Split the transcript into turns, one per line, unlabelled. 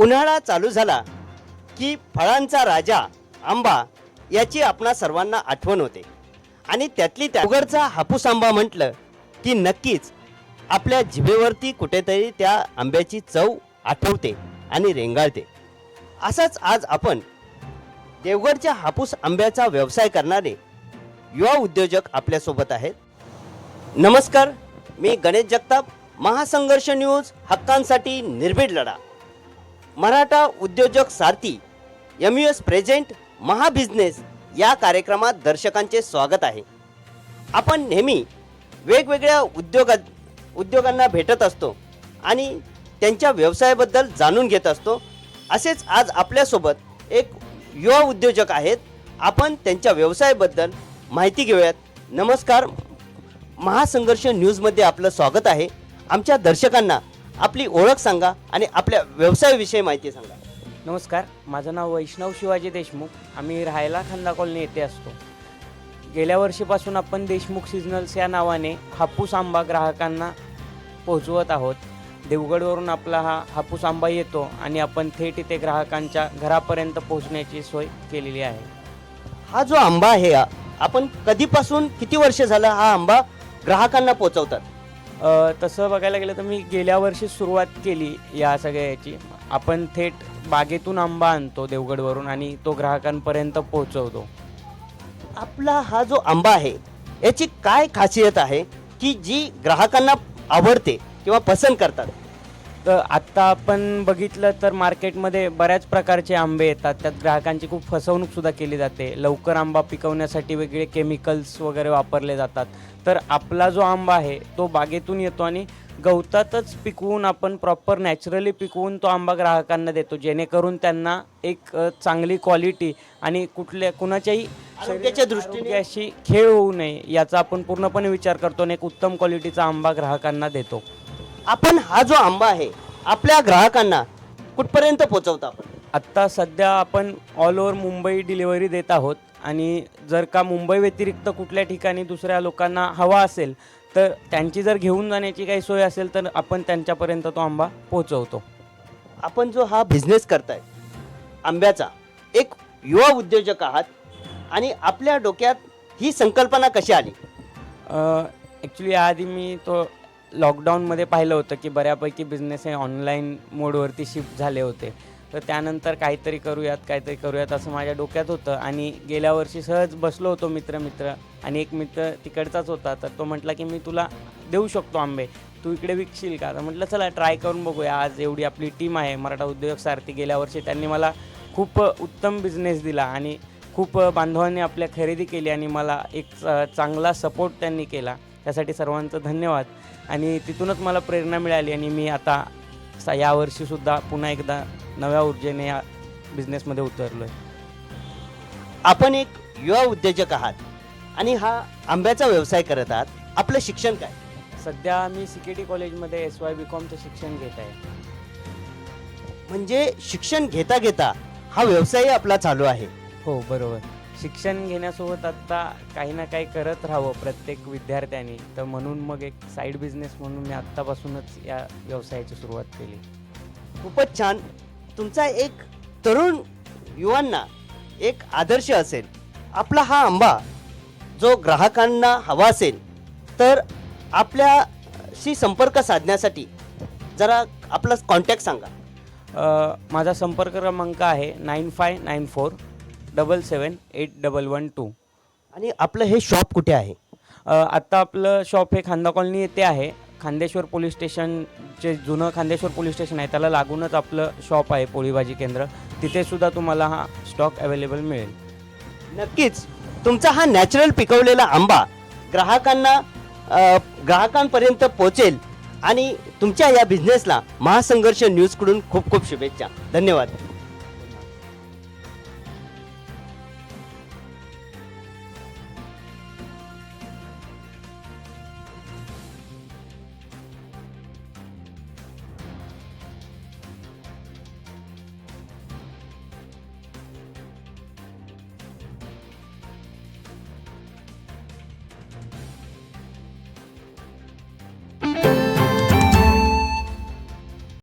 उन्हाळा चालू झाला की फळांचा राजा आंबा याची आपणा सर्वांना आठवण होते. आणि त्यातली त्या उघडचा हापूस आंबा म्हटलं की नक्कीच आपल्या जिभेवरती कुठेतरी त्या आंब्याची चव आठवते आणि रेंगाळते. असाच आज आपण देवगडच्या हापूस आंब्याचा व्यवसाय करणारे युवा उद्योजक आपल्यासोबत आहेत. नमस्कार मी गणेश जगताप महासंघर्ष न्यूज हक्कांसाठी निर्भीड लढा. मराठा उद्योजक Sarathi M U S present महाबिझनेस या कार्यक्रमात दर्शकांचे स्वागत आहे. आपण नेहमी वेगवेगळ्या उद्योगा उद्योगांना भेटत असतो आणि त्यांच्या व्यवसायाबद्दल जाणून घेत असतो. असेच आज आपल्यासोबत एक युवा उद्योजक आहेत. आपण त्यांच्या व्यवसायाबद्दल माहिती घेऊयात. नमस्कार. महासंघर्ष न्यूजमध्ये आपलं स्वागत आहे. आमच्या दर्शकांना आपली ओळख सांगा आणि आपल्या व्यवसायाविषयी माहिती सांगा.
नमस्कार माझं नाव वैष्णव शिवाजी देशमुख. आम्ही राहायला खांदा कॉलनी येथे असतो. गेल्या वर्षीपासून आपण देशमुख सिजनल्स या नावाने हापूस आंबा ग्राहकांना पोहोचवत आहोत. देवगडवरून आपला हा हापूस आंबा येतो आणि आपण थेट इथे ग्राहकांच्या घरापर्यंत पोहोचण्याची सोय केलेली आहे.
हा जो आंबा आहे आपण कधीपासून किती वर्ष झालं हा आंबा ग्राहकांना पोहोचवतात?
तसं बघायला गेलं तर मी गेल्या वर्षी सुरुवात केली या सगळ्या याची. आपण थेट बागेतून आंबा आणतो देवगडवरून आणि तो ग्राहकांपर्यंत पोहोचवतो.
आपला हा जो आंबा आहे याची काय खासियत आहे की जी ग्राहकांना आवडते किंवा पसंत करतात?
तर आत्ता आपण बघितलं तर मार्केटमध्ये बऱ्याच प्रकारचे आंबे येतात. त्यात ग्राहकांची खूप फसवणूक सुद्धा केली जाते. लवकर आंबा पिकवण्यासाठी वेगळे केमिकल्स वगैरे वापरले जातात. तर आपला जो आंबा आहे तो बागेतून येतो आणि गवतातच पिकवून आपण प्रॉपर नॅचरली पिकवून तो आंबा ग्राहकांना देतो. जेणेकरून त्यांना एक चांगली क्वालिटी आणि कुठल्या कुणाच्याही
आरोग्याच्या दृष्टीने-
आरोग्याशी खेळ होऊ नये याचा आपण पूर्णपणे विचार करतो आणि एक उत्तम क्वालिटीचा आंबा ग्राहकांना देतो.
आपण हा जो आंबा आहे आपल्या ग्राहकांना कुठपर्यंत पोहोचवता? आपण
आत्ता सध्या आपण ऑल ओव्हर मुंबई डिलिव्हरी देत आहोत आणि जर का मुंबई व्यतिरिक्त कुठल्या ठिकाणी दुसऱ्या लोकांना हवा असेल तर त्यांची जर घेऊन जाण्याची काही सोय असेल तर आपण त्यांच्यापर्यंत तो आंबा पोहोचवतो.
आपण जो हा बिझनेस करताय आंब्याचा एक युवा उद्योजक आहात आणि आपल्या डोक्यात ही संकल्पना कशी आली?
ॲक्च्युली आधी मी तो लॉकडाऊनमध्ये पाहिलं होतं की बऱ्यापैकी बिझनेस हे ऑनलाईन मोडवरती शिफ्ट झाले होते. तर त्यानंतर काहीतरी करूयात काहीतरी करूयात असं माझ्या डोक्यात होतं. आणि गेल्या वर्षी सहज बसलो होतो मित्र मित्र आणि एक मित्र तिकडचाच होता. तर तो म्हटला की मी तुला देऊ शकतो आंबे. तू इकडे विकशील का? तर म्हटलं चला ट्राय करून बघूया. आज एवढी आपली टीम आहे मराठा उद्योजक सारथी. गेल्या वर्षी त्यांनी मला खूप उत्तम बिझनेस दिला आणि खूप बांधवांनी आपल्या खरेदी केली आणि मला एक चांगला सपोर्ट त्यांनी केला. त्यासाठी सर्वांचं धन्यवाद. आणि तिथूनच मला प्रेरणा मिळाली आणि मी आता सा यावर्षीसुद्धा पुन्हा एकदा नव्या ऊर्जेने या बिझनेसमध्ये उतरलो आहे
आपण एक युवा उद्योजक आहात आणि हा आंब्याचा व्यवसाय करत आहात. आपलं शिक्षण काय?
सध्या मी सी के टी कॉलेजमध्ये एस वाय बी कॉमचं शिक्षण घेत आहे.
म्हणजे शिक्षण घेता घेता हा व्यवसाय आपला चालू आहे.
हो बरोबर. शिक्षण घेण्यासोबत आत्ता काही ना काही करत राहावं प्रत्येक विद्यार्थ्यांनी. तर म्हणून मग एक साईड बिझनेस म्हणून मी आत्तापासूनच या व्यवसायाची सुरुवात केली.
खूपच छान. तुमचा एक तरुण युवांना एक आदर्श असेल. आपला हा आंबा जो ग्राहकांना हवा असेल तर आपल्याशी संपर्क साधण्यासाठी जरा आपला कॉन्टॅक्ट सांगा.
अ, माझा संपर्क क्रमांक आहे nine five nine four double seven eight double one two
आणि आपलं हे शॉप कुठे आहे?
आत्ता आपलं शॉप हे खांदा कॉलनी येथे आहे. खांदेश्वर पोलीस स्टेशन जे जुनं खांदेश्वर पोलीस स्टेशन आहे त्याला लागूनच आपलं शॉप आहे पोळी भाजी केंद्र. तिथे सुद्धा तुम्हाला हा स्टॉक अवेलेबल मिळेल.
नक्कीच. तुमचा हा नॅचरल पिकवलेला आंबा ग्राहकांना अ, ग्राहकांपर्यंत पोहोचेल आणि तुमच्या या बिझनेसला महासंघर्ष न्यूजकडून खूप खूप शुभेच्छा. धन्यवाद.